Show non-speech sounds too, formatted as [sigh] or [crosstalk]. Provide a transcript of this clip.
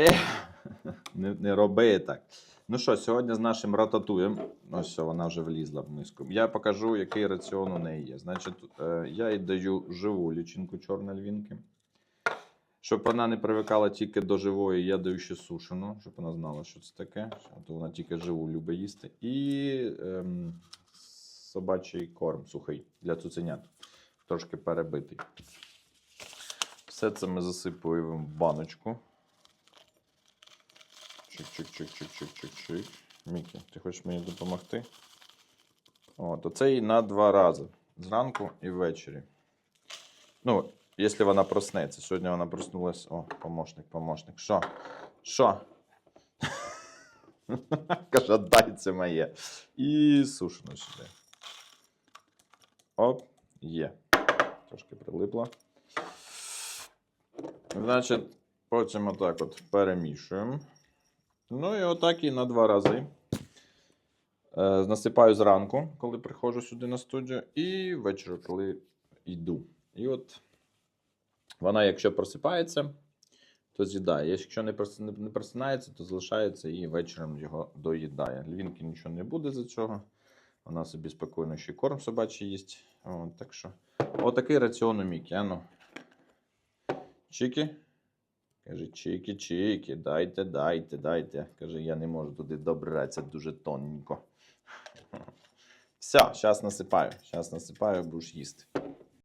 Ех, [laughs] не, не роби так. Ну що, сьогодні з нашим рататуєм. Ось все, вона вже влізла в миску. Я покажу, який раціон у неї є. Значить, е, я їй даю живу лічинку чорної львінки. Щоб вона не привикала тільки до живої, я даю ще сушену, щоб вона знала, що це таке. А то вона тільки живу любить їсти. І ем, собачий корм сухий для цуценят. Трошки перебитий. Все це ми засипуємо в баночку. Чик-чик-чик-чик-чик-чик-чик. Мікі, ти хочеш мені допомогти? От, і на два рази. Зранку і ввечері. Ну, якщо вона проснеться. Сьогодні вона проснулась. О, помощник, помощник. Що? Що? [laughs] Каже, дай це моє. І сушено сюди. Оп, є. Трошки прилипло. Значить, потім отак от перемішуємо. Ну і отак і на два рази. Е, насипаю зранку, коли приходжу сюди на студію, і ввечері, коли йду. І от вона, якщо просипається, то з'їдає. Якщо не прос- не- не просинається, то залишається і вечором його доїдає. Львінки нічого не буде за цього. Вона собі спокійно ще корм собачий їсть. От, так що, отакий раціон у Мікі. Чики. Каже, чики, чики, дайте, дайте, дайте. Каже, я не можу туди добратися дуже тоненько. [laughs] Все, зараз насипаю. Зараз насипаю, будеш їсти.